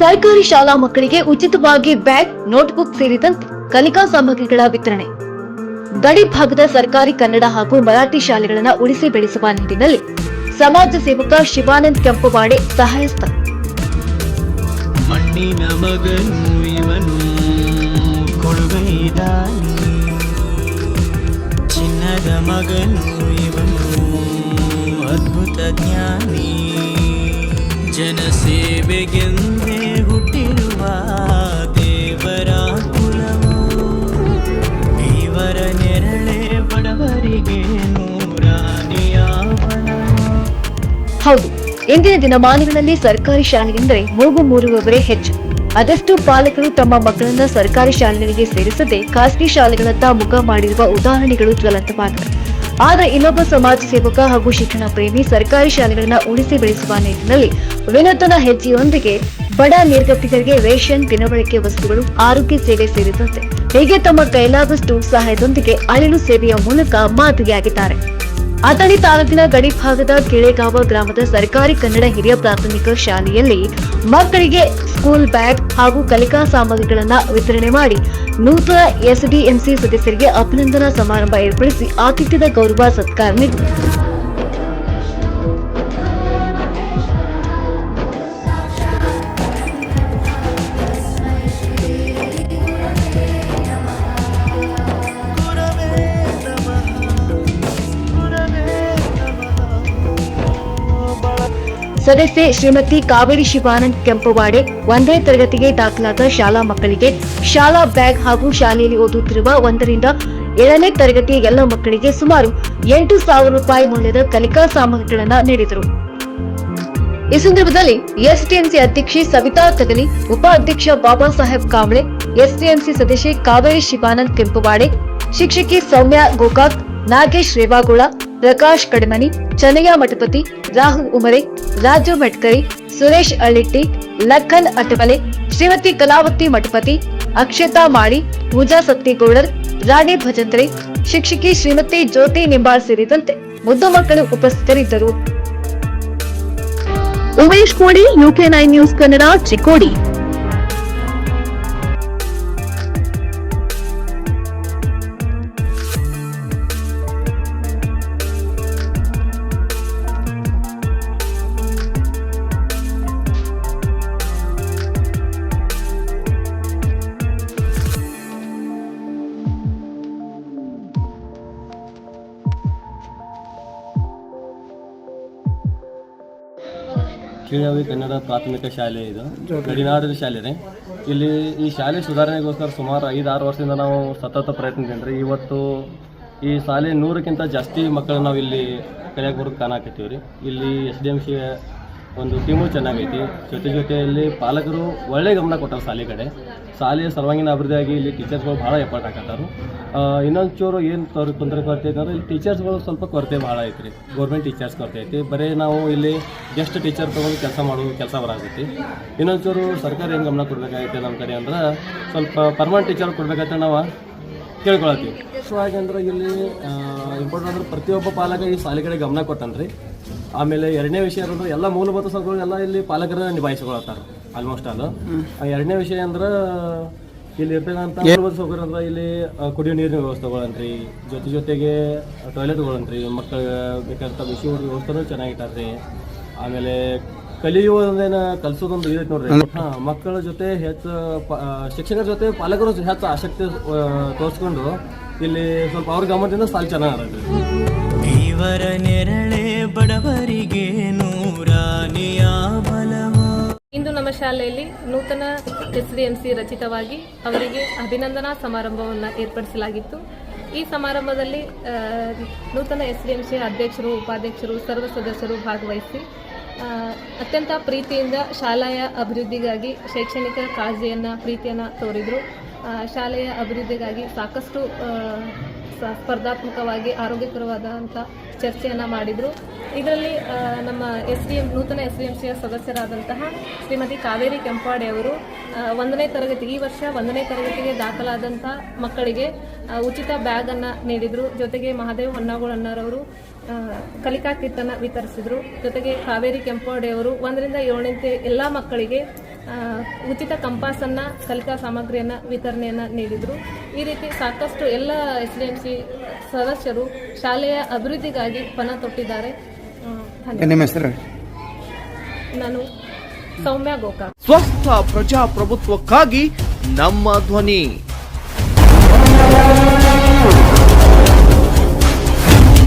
ಸರ್ಕಾರಿ ಶಾಲಾ ಮಕ್ಕಳಿಗೆ ಉಚಿತವಾಗಿ ಬ್ಯಾಗ್, ನೋಟ್ಬುಕ್ ಸೇರಿದಂತೆ ಕಲಿಕಾ ಸಾಮಗ್ರಿಗಳ ವಿತರಣೆ. ಗಡಿ ಭಾಗದ ಸರ್ಕಾರಿ ಕನ್ನಡ ಹಾಗೂ ಮರಾಠಿ ಶಾಲೆಗಳನ್ನು ಉಳಿಸಿ ಬೆಳೆಸುವ ನಿಟ್ಟಿನಲ್ಲಿ ಸಮಾಜ ಸೇವಕ ಶಿವಾನಂದ್ ಕೆಂಪವಾಡೆ ಸಹಾಯಸ್ಥ. ಮಣ್ಣಿನ ಮಗನು ಇವನು ಚಿನ್ನದ ಮಗನು ಇವನು ಅದ್ಭುತ ಜ್ಞಾನಿ. ಜನಸೇವೆಗೆಂದೇ ಹೌದು, ಇಂದಿನ ದಿನಮಾನಗಳಲ್ಲಿ ಸರ್ಕಾರಿ ಶಾಲೆ ಎಂದರೆ ಮೂಗು ಮೂರುವವರೇ ಹೆಚ್ಚು. ಅದಷ್ಟು ಪಾಲಕರು ತಮ್ಮ ಮಕ್ಕಳನ್ನ ಸರ್ಕಾರಿ ಶಾಲೆಗಳಿಗೆ ಸೇರಿಸದೆ ಖಾಸಗಿ ಶಾಲೆಗಳತ್ತ ಮುಖ ಮಾಡಿರುವ ಉದಾಹರಣೆಗಳು ಜ್ವಲಂತವಾಗಿವೆ. ಆದರೆ ಇನ್ನೊಬ್ಬ ಸಮಾಜ ಸೇವಕ ಹಾಗೂ ಶಿಕ್ಷಣ ಪ್ರೇಮಿ ಸರ್ಕಾರಿ ಶಾಲೆಗಳನ್ನ ಉಳಿಸಿ ಬೆಳೆಸುವ ನಿಟ್ಟಿನಲ್ಲಿ ವಿನೂತನ ಹೆಜ್ಜೆಯೊಂದಿಗೆ ಬಡ ನಿರ್ಗತಿಕರಿಗೆ ರೇಷನ್, ದಿನಬಳಕೆ ವಸ್ತುಗಳು, ಆರೋಗ್ಯ ಸೇವೆ ಸೇರಿದಂತೆ ಹೀಗೆ ತಮ್ಮ ಕೈಲಾದಷ್ಟು ಸಹಾಯದೊಂದಿಗೆ ಅಳಿಲು ಸೇವೆಯ ಮೂಲಕ ಮಾದರಿಯಾಗಿದ್ದಾರೆ. ಅಥಣಿ ತಾಲೂಕಿನ ಗಡಿ ಭಾಗದ ಕೆಳೆಗಾವ ಗ್ರಾಮದ ಸರ್ಕಾರಿ ಕನ್ನಡ ಹಿರಿಯ ಪ್ರಾಥಮಿಕ ಶಾಲೆಯಲ್ಲಿ ಮಕ್ಕಳಿಗೆ ಸ್ಕೂಲ್ ಬ್ಯಾಗ್ ಹಾಗೂ ಕಲಿಕಾ ಸಾಮಗ್ರಿಗಳನ್ನ ವಿತರಣೆ ಮಾಡಿ ನೂತನ ಎಸ್ಡಿಎಂಸಿ ಸದಸ್ಯರಿಗೆ ಅಭಿನಂದನಾ ಸಮಾರಂಭ ಏರ್ಪಡಿಸಿ ಆತಿಥ್ಯದ ಗೌರವ ಸತ್ಕಾರ ನೀಡಿದರು. ಸದಸ್ಯೆ ಶ್ರೀಮತಿ ಕಾವೇರಿ ಶಿವಾನಂದ್ ಕೆಂಪವಾಡೆ ಒಂದನೇ ತರಗತಿಗೆ ದಾಖಲಾದ ಶಾಲಾ ಮಕ್ಕಳಿಗೆ ಶಾಲಾ ಬ್ಯಾಗ್ ಹಾಗೂ ಶಾಲೆಯಲ್ಲಿ ಓದುತ್ತಿರುವ ಒಂದರಿಂದ ಏಳನೇ ತರಗತಿಯ ಎಲ್ಲ ಮಕ್ಕಳಿಗೆ ಸುಮಾರು ಎಂಟು ಸಾವಿರ ರೂಪಾಯಿ ಮೌಲ್ಯದ ಕಲಿಕಾ ಸಾಮಗ್ರಿಗಳನ್ನ ನೀಡಿದರು. ಈ ಸಂದರ್ಭದಲ್ಲಿ ಎಸ್ಟಿಎಂಸಿ ಅಧ್ಯಕ್ಷೆ ಸವಿತಾ ತಗಲಿ, ಉಪಾಧ್ಯಕ್ಷ ಬಾಬಾ ಸಾಹೇಬ್ ಕಾಂಬ್ಳೆ ಎಸ್ಟಿಎಂಸಿ ಸದಸ್ಯೆ ಕಾವೇರಿ ಶಿವಾನಂದ್ ಕೆಂಪವಾಡೆ, ಶಿಕ್ಷಕಿ ಸೌಮ್ಯ ಗೋಕಾಕ್, ನಾಗೇಶ್ ರೇವಾಗುಳ ಪ್ರಕಾಶ್ ಕಡಮನಿ, ಚನಯ್ಯ ಮಠಪತಿ, ರಾಹುಲ್ ಉಮರೆ, ರಾಜು ಮೆಟ್ಕರಿ, ಸುರೇಶ್ ಅಳ್ಳಿಟ್ಟಿ, ಲಖನ್ ಅಟವಲೆ ಶ್ರೀಮತಿ ಕಲಾವತಿ ಮಠಪತಿ, ಅಕ್ಷತಾ ಮಾಳಿ, ಪೂಜಾ ಸತ್ತಿಗೌಡರ್, ರಾಣಿ ಭಜಂತ್ರಿ, ಶಿಕ್ಷಕಿ ಶ್ರೀಮತಿ ಜ್ಯೋತಿ ನಿಂಬಾಳ್ ಸೇರಿದಂತೆ ಮುದ್ದು ಮಕ್ಕಳು ಉಪಸ್ಥಿತರಿದ್ದರು. Umesh Kodi UK nine news Kannada Chikkodi ಕೀಳಾವಿ Kannada ಪ್ರಾಥಮಿಕ ಶಾಲೆ ಇದು. ಗಡಿನಾಡಿನ ಶಾಲೆ ರೀ. ಇಲ್ಲಿ ಈ ಶಾಲೆ ಸುಧಾರಣೆಗೋಸ್ಕರ ಸುಮಾರು ಐದು ಆರು ವರ್ಷದಿಂದ ನಾವು ಸತತ ಪ್ರಯತ್ನದಿಂದ ಇವತ್ತು ಈ ಶಾಲೆ ನೂರಕ್ಕಿಂತ ಜಾಸ್ತಿ ಮಕ್ಕಳು ನಾವು ಇಲ್ಲಿ ಕಲಿಯಕ್ಕೆ ಬರೋದು ಕಾಣಾಕತ್ತೀವಿ ರೀ. ಇಲ್ಲಿ ಎಸ್ ಡಿ ಎಂ ಸಿ ಒಂದು ಟೀಮು ಚೆನ್ನಾಗೈತಿ. ಜೊತೆ ಜೊತೆಯಲ್ಲಿ ಪಾಲಕರು ಒಳ್ಳೆ ಗಮನ ಕೊಟ್ಟಾರೆ ಶಾಲೆ ಕಡೆ. ಶಾಲೆಯ ಸರ್ವಾಂಗೀಣ ಅಭಿವೃದ್ಧಿಯಾಗಿ ಇಲ್ಲಿ ಟೀಚರ್ಸ್ಗಳು ಭಾಳ ಎಫರ್ಟ್ ಹಾಕತ್ತಾರು. ಇನ್ನೊಂದು ಚೂರು ಏನು ತೊಂದರೆ ತೊಂದರೆ ಕೊರತೆ ಐತೆ ಅಂದ್ರೆ ಇಲ್ಲಿ ಟೀಚರ್ಸ್ಗಳು ಸ್ವಲ್ಪ ಕೊರತೆ ಭಾಳ ಐತೆ ರೀ ಗೌರ್ಮೆಂಟ್ ಟೀಚರ್ಸ್ ಕೊರತೆ ಐತಿ. ಬರೀ ನಾವು ಇಲ್ಲಿ ಜಸ್ಟ್ ಟೀಚರ್ ತೊಗೊಂಡು ಕೆಲಸ ಮಾಡೋದು ಕೆಲಸ ಬರಾಗೈತಿ ಇನ್ನೊಂದು ಚೂರು ಸರ್ಕಾರ ಏನು ಗಮನ ಕೊಡಬೇಕಾಗೈತೆ ನಮ್ಮ ಕಡೆ ಅಂದ್ರೆ ಸ್ವಲ್ಪ ಪರ್ಮನೆಂಟ್ ಟೀಚರ್ ಕೊಡ್ಬೇಕಂತ ನಾವು ಕೇಳ್ಕೊಳತ್ತೀವಿ. ಸೊ ಹಾಗಂದ್ರೆ ಇಲ್ಲಿ ಇಂಪಾರ್ಟೆಂಟ್ ಅಂದ್ರೆ ಪ್ರತಿಯೊಬ್ಬ ಪಾಲಕ ಈ ಶಾಲೆ ಕಡೆ ಗಮನ ಕೊಟ್ಟನ್ರಿ. ಆಮೇಲೆ ಎರಡನೇ ವಿಷಯ ಅಂದ್ರೆ ಎಲ್ಲ ಮೂಲಭೂತ ಸೌಕರ್ಯ ಎಲ್ಲ ಇಲ್ಲಿ ಪಾಲಕರ ನಿಭಾಯಿಸಿಕೊಳ್ಳುತ್ತಾರೆ ಆಲ್ಮೋಸ್ಟ್ ಆಲ್ ಎರಡನೇ ವಿಷಯ ಅಂದ್ರೆ ಇಲ್ಲಿ ಇರ್ತಕ್ಕಂಥ ಮೂಲಭೂತ ಸೌಕರ್ಯ ಅಂದ್ರೆ ಇಲ್ಲಿ ಕುಡಿಯೋ ನೀರಿನ ವ್ಯವಸ್ಥೆಗಳನ್ರಿ ಜೊತೆ ಜೊತೆಗೆ ಟಾಯ್ಲೆಟ್ಗಳನ್ರಿ ಮಕ್ಕಳ ಬೇಕಾದಂಥ ಬಿಸಿ ಊಟದ ವ್ಯವಸ್ಥೆನೂ ಚೆನ್ನಾಗಿಟ್ಟಾರ್ರಿ. ಆಮೇಲೆ ಕಲಿಯುವುದೇನ ಕಲಿಸೋದೊಂದು ಇದೈತೆ ನೋಡ್ರಿ. ಹಾ ಮಕ್ಕಳ ಜೊತೆ ಹೆಚ್ಚು ಶಿಕ್ಷಕರ ಜೊತೆ ಪಾಲಕರು ಹೆಚ್ಚು ಆಸಕ್ತಿ ತೋರಿಸ್ಕೊಂಡು ಇಲ್ಲಿ ಸ್ವಲ್ಪ ಅವ್ರ ಗಮನದಿಂದ ಸಾಲು ಚೆನ್ನಾಗಿ ಇವರ ನೆರಳೆ ಬಡವರಿಗೆ ನೂರಾನಿಯ ಬಲವ. ಇಂದು ನಮ್ಮ ಶಾಲೆಯಲ್ಲಿ ನೂತನ ಎಸ್ ಡಿ ಎಂ ಸಿ ರಚಿತವಾಗಿ ಅವರಿಗೆ ಅಭಿನಂದನಾ ಸಮಾರಂಭವನ್ನು ಏರ್ಪಡಿಸಲಾಗಿತ್ತು. ಈ ಸಮಾರಂಭದಲ್ಲಿ ನೂತನ ಸಿ ಅಧ್ಯಕ್ಷರು, ಉಪಾಧ್ಯಕ್ಷರು, ಸರ್ವ ಸದಸ್ಯರು ಭಾಗವಹಿಸಿ ಅತ್ಯಂತ ಪ್ರೀತಿಯಿಂದ ಶಾಲೆಯ ಅಭಿವೃದ್ಧಿಗಾಗಿ ಶೈಕ್ಷಣಿಕ ಕಾಳಜಿಯನ್ನು, ಪ್ರೀತಿಯನ್ನು ತೋರಿದರು. ಶಾಲೆಯ ಅಭಿವೃದ್ಧಿಗಾಗಿ ಸಾಕಷ್ಟು ಸ್ಪರ್ಧಾತ್ಮಕವಾಗಿ ಆರೋಗ್ಯಕರವಾದಂಥ ಚರ್ಚೆಯನ್ನು ಮಾಡಿದರು. ಇದರಲ್ಲಿ ನಮ್ಮ ಎಸ್ ಡಿ ಎಂ, ನೂತನ ಎಸ್ ಡಿ ಎಂ ಸಿಯ ಸದಸ್ಯರಾದಂತಹ ಶ್ರೀಮತಿ ಕಾವೇರಿ ಕೆಂಪಾಡೆ ಅವರು ಒಂದನೇ ತರಗತಿ ಈ ವರ್ಷ ಒಂದನೇ ತರಗತಿಗೆ ದಾಖಲಾದಂಥ ಮಕ್ಕಳಿಗೆ ಉಚಿತ ಬ್ಯಾಗನ್ನು ನೀಡಿದರು. ಜೊತೆಗೆ ಮಹಾದೇವ್ ಹೊನ್ನಾಗೋಳಣ್ಣರವರು ಕಲಿಕಾ ಕಿಟ್ಟನ್ನು ವಿತರಿಸಿದರು. ಜೊತೆಗೆ ಕಾವೇರಿ ಕೆಂಪೋಡೆಯವರು ಒಂದರಿಂದ ಏಳನೇ ಎಲ್ಲ ಮಕ್ಕಳಿಗೆ ಉಚಿತ ಕಂಪಾಸನ್ನು ಕಲಿಕಾ ಸಾಮಗ್ರಿಯನ್ನು ವಿತರಣೆಯನ್ನು ನೀಡಿದರು. ಈ ರೀತಿ ಸಾಕಷ್ಟು ಎಲ್ಲ ಎಸ್ ಡಿ ಎಂ ಸಿ ಸದಸ್ಯರು ಶಾಲೆಯ ಅಭಿವೃದ್ಧಿಗಾಗಿ ಪಣ ತೊಟ್ಟಿದ್ದಾರೆ. ನಾನು ಸೌಮ್ಯ ಗೋಕಾ ಸ್ವಸ್ಥ ಪ್ರಜಾಪ್ರಭುತ್ವಕ್ಕಾಗಿ ನಮ್ಮ ಧ್ವನಿ.